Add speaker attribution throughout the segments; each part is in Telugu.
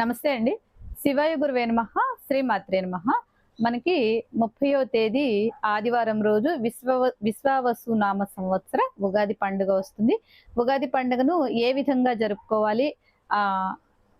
Speaker 1: నమస్తే అండి. శివాయ గురువే నమః శ్రీమాత్రే నమః. మనకి ముప్పయో తేదీ ఆదివారం రోజు విశ్వ విశ్వావసు నామ సంవత్సర ఉగాది పండుగ వస్తుంది. ఉగాది పండుగను ఏ విధంగా జరుపుకోవాలి? ఆ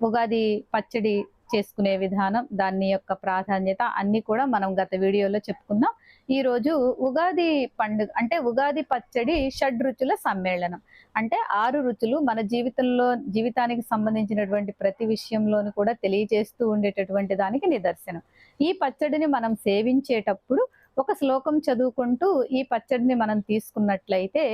Speaker 1: ఉగాది పచ్చడి చేసుకునే విధానం దాని యొక్క ప్రాధాన్యత అన్ని కూడా మనం గత వీడియోలో చెప్పుకున్నాం. ఈ రోజు ఉగాది పండుగ అంటే ఉగాది పచ్చడి షడ్ రుచుల సమ్మేళనం. అంటే ఆరు రుచులు మన జీవితంలో జీవితానికి సంబంధించినటువంటి ప్రతి విషయంలోనూ కూడా తెలియజేస్తూ ఉండేటటువంటి దానికి నిదర్శనం. ఈ పచ్చడిని మనం సేవించేటప్పుడు ఒక శ్లోకం చదువుకుంటూ ఈ పచ్చడిని మనం తీసుకున్నట్లయితే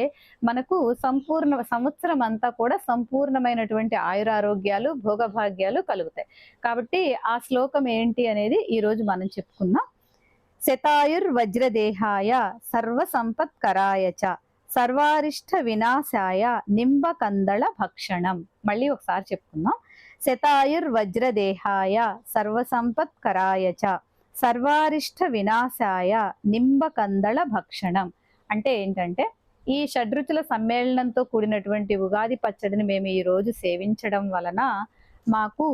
Speaker 1: మనకు సంపూర్ణ సంవత్సరం అంతా కూడా సంపూర్ణమైనటువంటి ఆయురారోగ్యాలు భోగభాగ్యాలు కలుగుతాయి. కాబట్టి ఆ శ్లోకం ఏంటి అనేది ఈరోజు మనం చెప్పుకుందాం. శతాయుర్ వజ్రదేహాయ సర్వ సంపత్కరాయ చ సర్వారిష్ట వినాశాయ నింబకందళ భక్షణం మళ్ళీ ఒకసారి చెప్పుకుందాం. శతాయుర్ వజ్రదేహాయ సర్వ సంపత్కరాయ చ సర్వారిష్ట వినాశాయ నింబకందళ భక్షణం అంటే ఏంటంటే ఈ షడ్రుచుల సమ్మేళనంతో కూడినటువంటి ఉగాది పచ్చడిని మేము ఈ రోజు సేవించడం వలన మాకు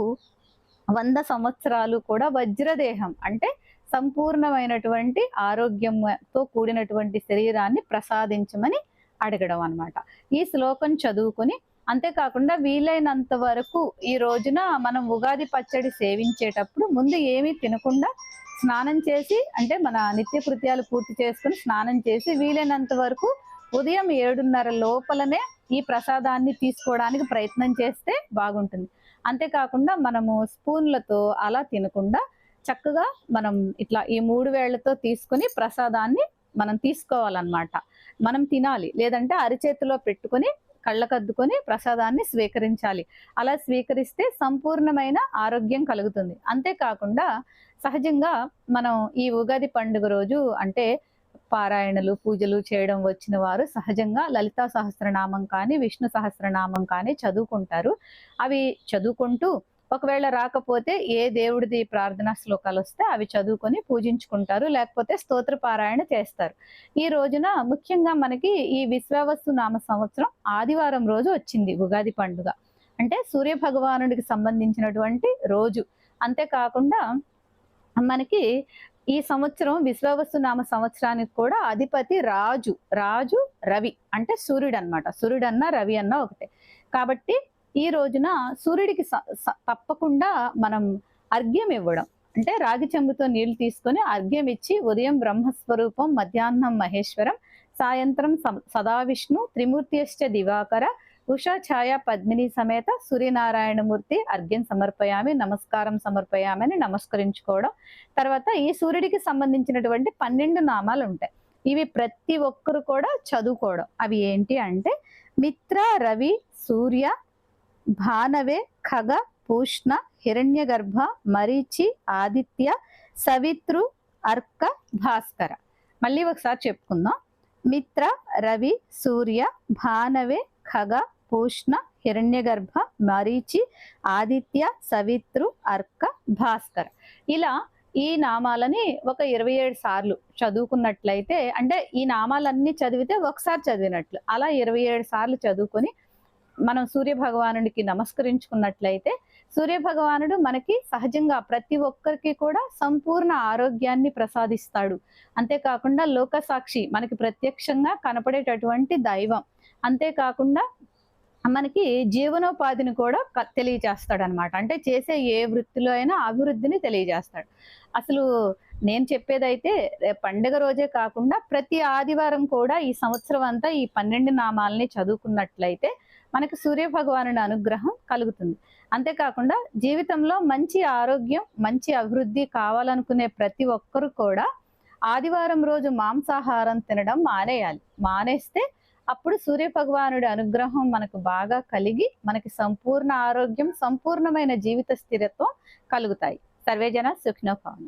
Speaker 1: వంద సంవత్సరాలు కూడా వజ్రదేహం. అంటే సంపూర్ణమైనటువంటి ఆరోగ్యంతో కూడినటువంటి శరీరాన్ని ప్రసాదించమని అడగడం అనమాట ఈ శ్లోకం చదువుకొని అంతేకాకుండా వీలైనంత వరకు ఈ రోజున మనం ఉగాది పచ్చడి సేవించేటప్పుడు ముందు ఏమీ తినకుండా స్నానం చేసి అంటే మన నిత్య కృత్యాలు పూర్తి చేసుకుని స్నానం చేసి వీలైనంత వరకు ఉదయం ఏడున్నర లోపలనే ఈ ప్రసాదాన్ని తీసుకోవడానికి ప్రయత్నం చేస్తే బాగుంటుంది. అంతేకాకుండా మనము స్పూన్లతో అలా తినకుండా చక్కగా మనం ఇట్లా ఈ మూడు వేళ్ళతో తీసుకొని ప్రసాదాన్ని మనం తీసుకోవాలన్నమాట. మనం తినాలి లేదంటే అరిచేతిలో పెట్టుకొని కళ్ళకద్దుకొని ప్రసాదాన్ని స్వీకరించాలి. అలా స్వీకరిస్తే సంపూర్ణమైన ఆరోగ్యం కలుగుతుంది. అంతేకాకుండా సహజంగా మనం ఈ ఉగాది పండుగ రోజు అంటే పారాయణలు పూజలు చేయడం వచ్చిన వారు సహజంగా లలితా సహస్రనామం కానీ విష్ణు సహస్రనామం కానీ చదువుకుంటారు. అవి చదువుకుంటూ ఒకవేళ రాకపోతే ఏ దేవుడిది ప్రార్థనా శ్లోకాలు వస్తే అవి చదువుకొని పూజించుకుంటారు లేకపోతే స్తోత్ర పారాయణ చేస్తారు. ఈ రోజున ముఖ్యంగా మనకి ఈ విశ్వావస్తు నామ సంవత్సరం ఆదివారం రోజు వచ్చింది ఉగాది పండుగ. అంటే సూర్య భగవానుడికి సంబంధించినటువంటి రోజు. అంతేకాకుండా మనకి ఈ సంవత్సరం విశ్వవస్తు నామ సంవత్సరానికి కూడా అధిపతి రాజు రాజు రవి అంటే సూర్యుడు అనమాట సూర్యుడు అన్న రవి అన్న ఒకటే. కాబట్టి ఈ రోజున సూర్యుడికి స- స- తప్పకుండా మనం అర్ఘ్యం ఇవ్వడం. అంటే రాగి చెంబుతో నీళ్ళు తీసుకొని అర్ఘ్యం ఇచ్చి ఉదయం బ్రహ్మస్వరూపం మధ్యాహ్నం మహేశ్వరం సాయంత్రం సదావిష్ణు త్రిమూర్తియశ్చ దివాకర ఉషా ఛాయ పద్మిని సమేత సూర్యనారాయణమూర్తి అర్ఘ్యం సమర్పయామి నమస్కారం సమర్పయామని నమస్కరించుకోవడం. తర్వాత ఈ సూర్యుడికి సంబంధించినటువంటి పన్నెండు నామాలు ఉంటాయి. ఇవి ప్రతి ఒక్కరు కూడా చదువుకోవడం. అవి ఏంటి అంటే మిత్ర రవి సూర్య భానవే ఖగ పూష్ణ హిరణ్యగర్భ మరీచి ఆదిత్య సవిత్రు అర్క భాస్కర. మళ్ళీ ఒకసారి చెప్పుకుందాం. మిత్ర రవి సూర్య భానవే ఖగ పూష్ణ హిరణ్యగర్భ మరీచి ఆదిత్య సవిత్రు అర్క భాస్కర. ఇలా ఈ నామాలని ఒక ఇరవై ఏడు సార్లు చదువుకున్నట్లయితే అంటే ఈ నామాలన్నీ చదివితే ఒకసారి చదివినట్లు. అలా ఇరవై ఏడు సార్లు చదువుకొని మనం సూర్య భగవానుడికి నమస్కరించుకున్నట్లయితే సూర్య భగవానుడు మనకి సహజంగా ప్రతి ఒక్కరికి కూడా సంపూర్ణ ఆరోగ్యాన్ని ప్రసాదిస్తాడు. అంతేకాకుండా లోక సాక్షి మనకి ప్రత్యక్షంగా కనపడేటటువంటి దైవం. అంతేకాకుండా మనకి జీవనోపాధిని కూడా తెలియజేస్తాడు అనమాట అంటే చేసే ఏ వృత్తిలో అయినా అభివృద్ధిని తెలియజేస్తాడు. అసలు నేను చెప్పేదైతే పండగ పండుగ రోజే కాకుండా ప్రతి ఆదివారం కూడా ఈ సంవత్సరం అంతా ఈ పన్నెండు నామాలని చదువుకున్నట్లయితే మనకి సూర్య భగవానుడి అనుగ్రహం కలుగుతుంది. అంతేకాకుండా జీవితంలో మంచి ఆరోగ్యం మంచి అభివృద్ధి కావాలనుకునే ప్రతి ఒక్కరు కూడా ఆదివారం రోజు మాంసాహారం తినడం మానేయాలి. మానేస్తే అప్పుడు సూర్య భగవానుడి అనుగ్రహం మనకు బాగా కలిగి మనకి సంపూర్ణ ఆరోగ్యం సంపూర్ణమైన జీవిత స్థిరత్వం కలుగుతాయి. సర్వేజన సుఖ్నోభావం